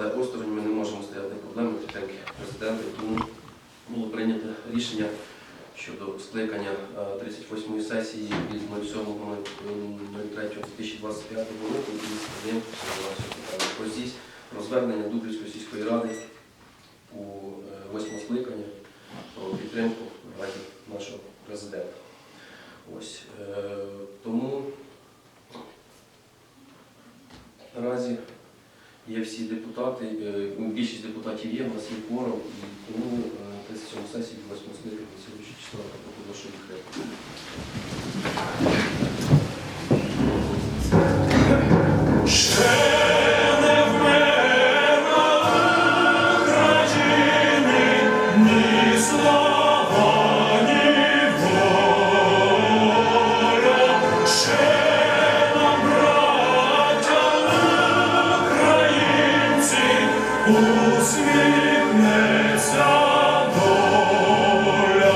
але осторонь ми не можемо стояти. Проблеми підтримки президента, тому було прийнято рішення щодо скликання е, 38-ї сесії від 07.03.2025 року. І стаємо про здійс про звернення сільської ради у е, восьмому скликанні про підтримку раді нашого президента. Ось е, тому наразі є всі депутати, е, ну, більшість депутатів є, у нас є кворум, і тому е, 37 сесії 8 скликання сьогодні числа проголошую відкритою. Усміхнеться доля.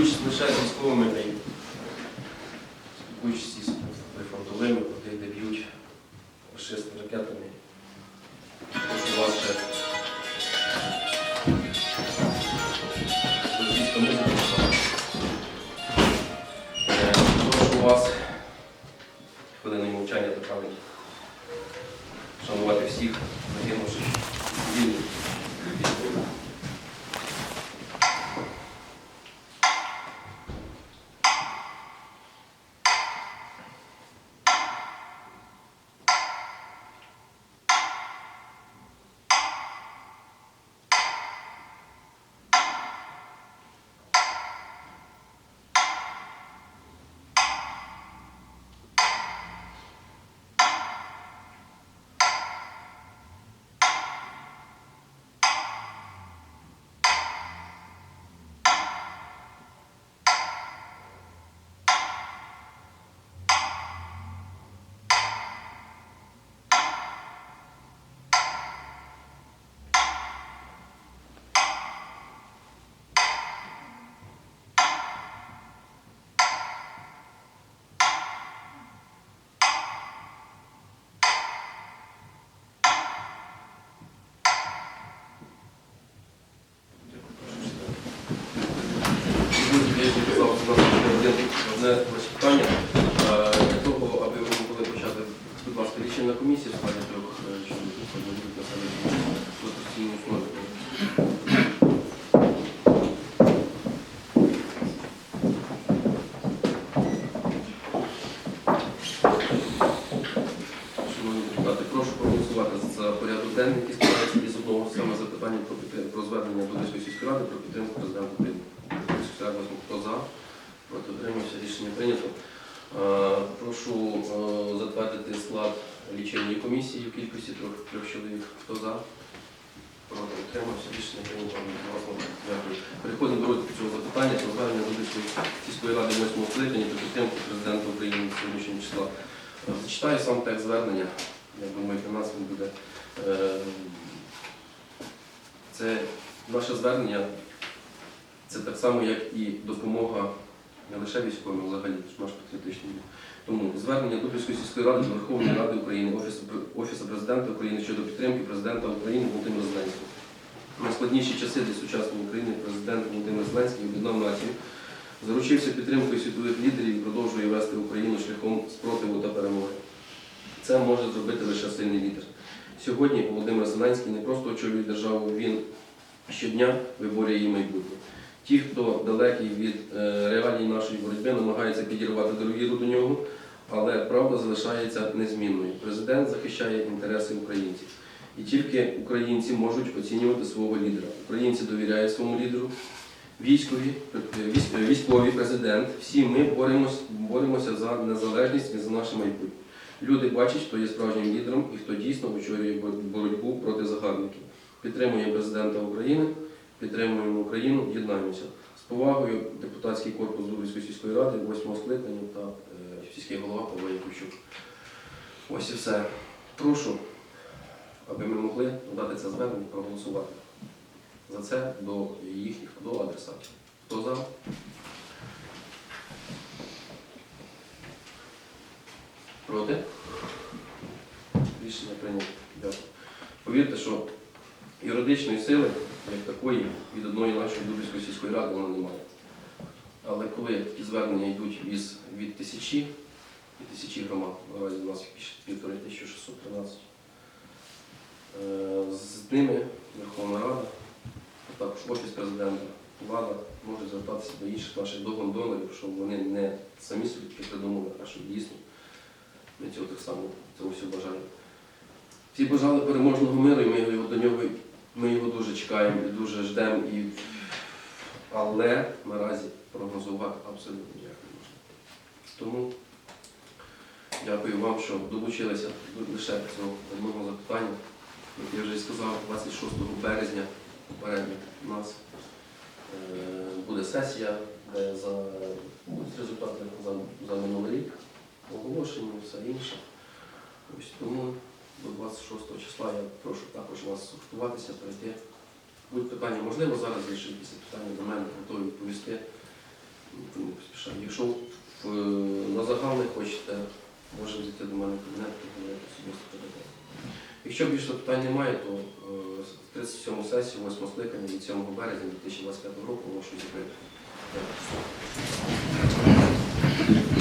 Спілкуючись лише з військовими спілкуючись із прифронтовими, куди де б'ють фашисти ракетами. Російська музика. Одне ваше питання. Е, Для того, аби ви могли почати, будь ласка, рішення комісії в складі трьох хто не населення по постійній основі. Прошу проголосувати за порядок денний, який складається із одного саме запитання про, про звернення до Одеської сільської ради про підтримку президента України. Хто за? Проти утримався, рішення прийнято. Е, Прошу е, затвердити склад лічильної комісії в кількості трьох, трьох чоловік. Хто за? Проти утримався, рішення прийнято. Дякую. Переходимо до цього запитання про звернення Одеської сільської ради 8 скликання про підтримку президента України сьогоднішнього числа. Е, Зачитаю сам текст звернення. Я думаю, для нас він буде. Це наше звернення це так само, як і допомога не лише військовим, взагалі патріотичний. бік. Тому звернення Дубівської сільської ради до Верховної Ради України, Офісу, Офісу президента України щодо підтримки президента України Володимира Зеленського. Найскладніші часи для сучасної України президент Володимир Зеленський об'єднав націю, заручився підтримкою світових лідерів і продовжує вести Україну шляхом спротиву та перемоги. Це може зробити лише сильний лідер. Сьогодні Володимир Зеленський не просто очолює державу, він щодня виборює її майбутнє. Ті, хто далекий від е, реалій нашої боротьби, намагаються підірвати довіру до нього, але правда залишається незмінною. Президент захищає інтереси українців. І тільки українці можуть оцінювати свого лідера. Українці довіряють своєму лідеру. Військові, е, е, військові президент, всі ми боремось, боремося за незалежність і за наше майбутнє. Люди бачать, хто є справжнім лідером і хто дійсно очолює боротьбу проти загарбників. Підтримує президента України, підтримуємо Україну, єднаємося. З повагою депутатський корпус Дубівської сільської ради, 8 скликання та е, сільський голова Павло Якущук. Ось і все. Прошу, аби ми могли надати це звернення, проголосувати за це до їхніх до адресатів. Хто за? Проти? Рішення прийнято. Дякую. Повірте, що юридичної сили, як такої, від одної нашої Дубівської сільської ради вона немає. Але коли такі звернення йдуть із, від тисячі і тисячі громад, наразі у нас більше півтори 1613, е, з ними Верховна Рада, а також Офіс президента, влада може звертатися до інших наших донорів, щоб вони не самі собі придумали, а що дійсно ми цього так само цього всього бажаємо. Всі бажали переможного миру, і ми до нього ми його дуже чекаємо і дуже ждемо. І... Але наразі прогнозувати абсолютно ніяк не можна. Тому дякую вам, що долучилися до лише цього одного запитання. Як я вже сказав, 26 березня попередньо у нас е, буде сесія, де за результати за, за минулий рік, оголошення і все інше. Ось тому 26 числа я прошу також вас сортуватися, прийти. Будуть питання, можливо, зараз є питання до мене, готові відповісти. Якщо в, на загал не хочете, можемо зайти до мене в кабінет, поговорити особисто передати. Якщо більше питань немає, то е, 37 сесію, 8 скликання від 7 березня 2025 року закритою. Дякую.